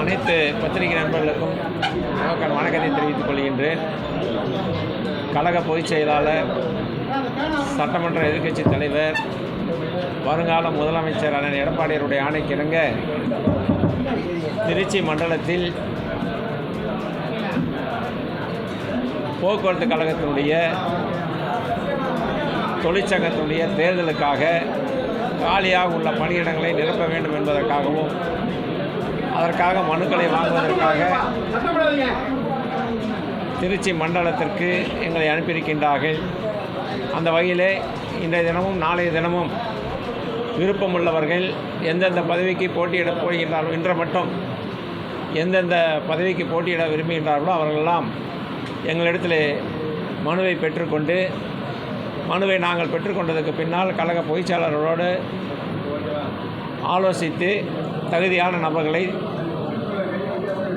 அனைத்து பத்திரிகை நண்பர்களுக்கும் நோக்கன் வணக்கத்தை தெரிவித்துக் கொள்கின்றேன். கழக பொதுச் செயலாளர் சட்டமன்ற எதிர்க்கட்சி தலைவர் வருங்கால முதலமைச்சர் அண்ணன் எடப்பாடியருடைய ஆணைக்கிணங்க திருச்சி மண்டலத்தில் போக்குவரத்து கழகத்தினுடைய தொழிற்சங்கத்தினுடைய தேர்தலுக்காக காலியாக உள்ள பணியிடங்களை நிரப்ப வேண்டும் என்பதற்காகவும் அதற்காக மனுக்களை வாங்குவதற்காக திருச்சி மண்டலத்திற்கு எங்களை அனுப்பியிருக்கின்றார்கள். அந்த வகையிலே இன்றைய தினமும் நாளைய தினமும் விருப்பமுள்ளவர்கள் எந்தெந்த பதவிக்கு போட்டியிடப் போகின்றார்களோ இன்று மட்டும் எந்தெந்த பதவிக்கு போட்டியிட விரும்புகின்றார்களோ அவர்களெல்லாம் எங்களிடத்தில் மனுவை பெற்றுக்கொண்டு மனுவை நாங்கள் பெற்றுக்கொண்டதுக்கு பின்னால் கழக பொதுச்செயலாளரோடு ஆலோசித்து தகுதியான நபர்களை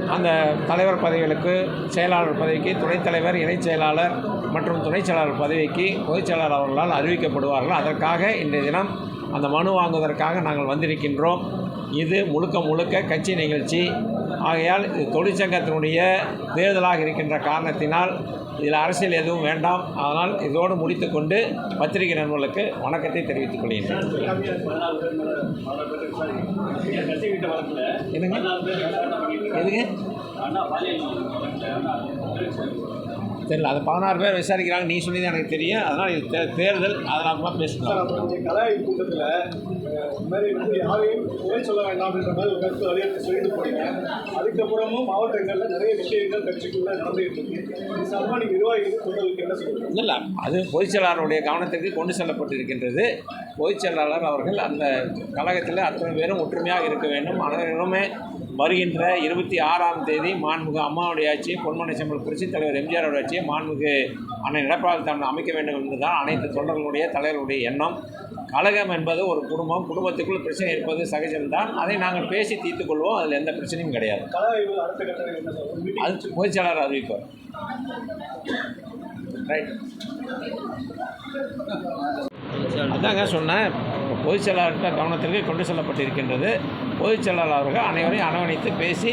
அந்த தலைவர் பதவிகளுக்கு செயலாளர் பதவிக்கு துணைத் தலைவர் இணைச் செயலாளர் மற்றும் துணைச் செயலாளர் பதவிக்கு பொதுச் செயலாளர் அவர்களால் அறிவிக்கப்படுவார்கள். அதற்காக இன்றைய தினம் அந்த மனு வாங்குவதற்காக நாங்கள் வந்திருக்கின்றோம். இது முழுக்க முழுக்க கட்சி நிகழ்ச்சி. ஆகையால் இது தொழிற்சங்கத்தினுடைய தேர்தலாக இருக்கின்ற காரணத்தினால் இதில் அரசியல் எதுவும் வேண்டாம். அதனால் இதோடு முடித்துக்கொண்டு பத்திரிகை நண்பர்களுக்கு வணக்கத்தை தெரிவித்துக் கொள்கிறேன் என்னங்க? எதுங்க தெரியல அது பதினாறு பேர் விசாரிக்கிறாங்க நீ சொன்னது எனக்கு தெரியும். அதனால் இது தே- தேர்தல் அதனால் பேசலாம் இந்த கலாய்வு கூட்டத்தில் இந்த மாதிரி வந்து யாரையும் குறை சொல்ல வேண்டாம் அப்படின்ற மாதிரி ஒரு கருத்து வலியுறுத்தி சொல்லிட்டு போனீங்க. அதுக்கப்புறமும் மாவட்டங்களில் நிறைய விஷயங்கள் கட்சிக்குள்ள நடந்துகிட்டு இருக்கு. இது சம்பா நீங்கள் நிர்வாகிகள் சொல்றதுக்கு என்ன சொல்லுங்க இல்லை அது பொதுச் செயலாளருடைய கவனத்திற்கு கொண்டு செல்லப்பட்டிருக்கின்றது. பொதுச் செயலாளர் அவர்கள் அந்த கழகத்தில் அத்தனை பேரும் ஒற்றுமையாக இருக்க வேண்டும். அனைவருமே வருகின்ற இருபத்தி ஆறாம் தேதி மாண்புகு அம்மாவுடைய ஆட்சி பொன்மனை செம்மல் புரட்சித் தலைவர் எம்ஜிஆரோட ஆட்சியை மாண்புகு அண்ணன் எடப்பாடி தமிழ் அமைக்க வேண்டும் என்பதுதான் அனைத்து தொண்டர்களுடைய தலைவருடைய எண்ணம். கழகம் என்பது ஒரு குடும்பம் குடும்பத்துக்குள் பிரச்சனை இருப்பது சகஜம்தான். அதை நாங்கள் பேசி தீர்த்துக் கொள்வோம். அதில் எந்த பிரச்சனையும் கிடையாது. அது பொதுச் அறிவிப்பார். ரைட் அதாங்க சொன்னேன். இப்போ பொதுச் செயலாளர்கிட்ட கவனத்திற்கு கொண்டு செல்லப்பட்டிருக்கின்றது. பொதுச் செயலாளர் அவர்கள் அனைவரையும் அரவணைத்து பேசி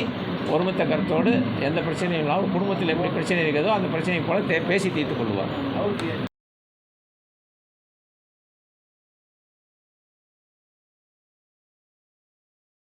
ஒருமித்த கருத்தோடு எந்த பிரச்சனையும் இல்லாமல் குடும்பத்தில் எப்படி பிரச்சனை இருக்கிறதோ அந்த பிரச்சனையை போல தே- பேசி தீர்த்து கொள்வார்.